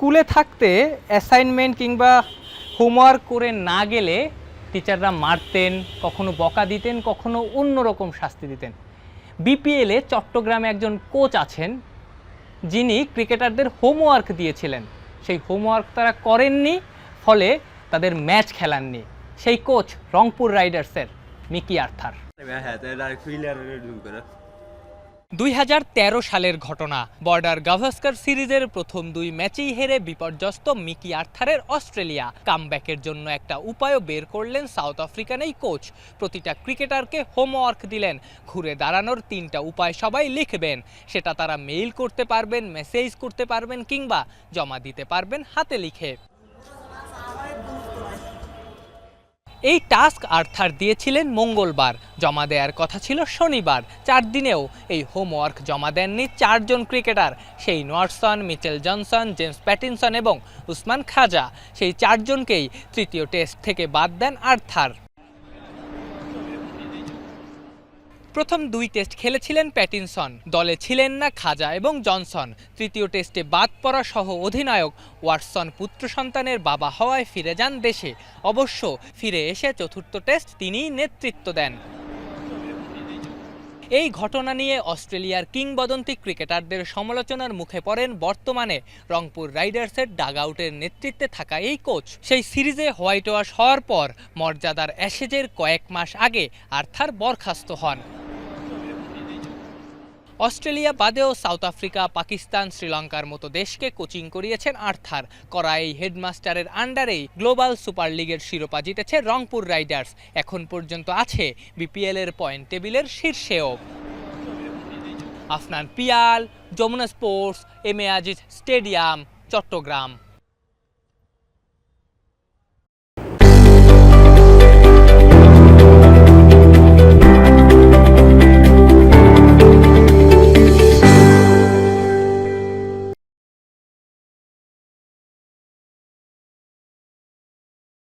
স্কুলে থাকতে অ্যাসাইনমেন্ট কিংবা হোমওয়ার্ক করে না গেলে টিচাররা মারতেন, কখনো বকা দিতেন, কখনো অন্যরকম শাস্তি দিতেন। বিপিএলে চট্টগ্রামে একজন কোচ আছেন, যিনি ক্রিকেটারদের হোমওয়ার্ক দিয়েছিলেন। সেই হোমওয়ার্ক তারা করেননি, ফলে তাদের ম্যাচ খেলাননি। সেই কোচ রংপুর রাইডার্সের মিকি আর্থার। দুই হাজার তেরো সালের ঘটনা। বর্ডার গাভাস্কার সিরিজের প্রথম দুই ম্যাচেই হেরে বিপর্যস্ত মিকি আর্থারের অস্ট্রেলিয়া। কামব্যাকের জন্য একটা উপায়ও বের করলেন সাউথ আফ্রিকান এই কোচ। প্রতিটা ক্রিকেটারকে হোমওয়ার্ক দিলেন। ঘুরে দাঁড়ানোর তিনটা উপায় সবাই লিখবেন। সেটা তারা মেইল করতে পারবেন, মেসেজ করতে পারবেন কিংবা জমা দিতে পারবেন হাতে লিখে। এই টাস্ক আর্থার দিয়েছিলেন মঙ্গলবার। জমা দেওয়ার কথা ছিল শনিবার। চার দিনেও এই হোমওয়ার্ক জমা দেননি চারজন ক্রিকেটার, সেই নোয়ারসন মিচেল জনসন, জেমস প্যাটিনসন এবং উসমান খাজা। সেই চারজনকেই তৃতীয় টেস্ট থেকে বাদ দেন আর্থার। প্রথম দুই টেস্ট খেলেছিলেন প্যাটিনসন। দলে ছিলেন না খাজা এবং জনসন। তৃতীয় টেস্টে বাদ পড়া সহ অধিনায়ক ওয়াটসন পুত্র সন্তানের বাবা হওয়ায় ফিরে যান দেশে। অবশ্য ফিরে এসে চতুর্থ টেস্ট তিনিই নেতৃত্ব দেন। এই ঘটনা নিয়ে অস্ট্রেলিয়ার কিংবদন্তি ক্রিকেটারদের সমালোচনার মুখে পড়েন বর্তমানে রংপুর রাইডার্সের ডাগআউটের নেতৃত্বে থাকা এই কোচ। সেই সিরিজে হোয়াইট ওয়াশ হওয়ার পর মর্যাদার অ্যাশেজের কয়েক মাস আগে আর্থার বরখাস্ত হন। অস্ট্রেলিয়া বাদেও সাউথ আফ্রিকা, পাকিস্তান, শ্রীলঙ্কার মতো দেশকে কোচিং করিয়েছেন আর্থার। করা এই হেডমাস্টারের আন্ডারেই গ্লোবাল সুপার লিগের শিরোপা জিতেছে রংপুর রাইডার্স। এখন পর্যন্ত আছে বিপিএলের পয়েন্ট টেবিলের শীর্ষেও। Afnan Piyal, Jamuna sports, M A Aziz stadium, Chittagong.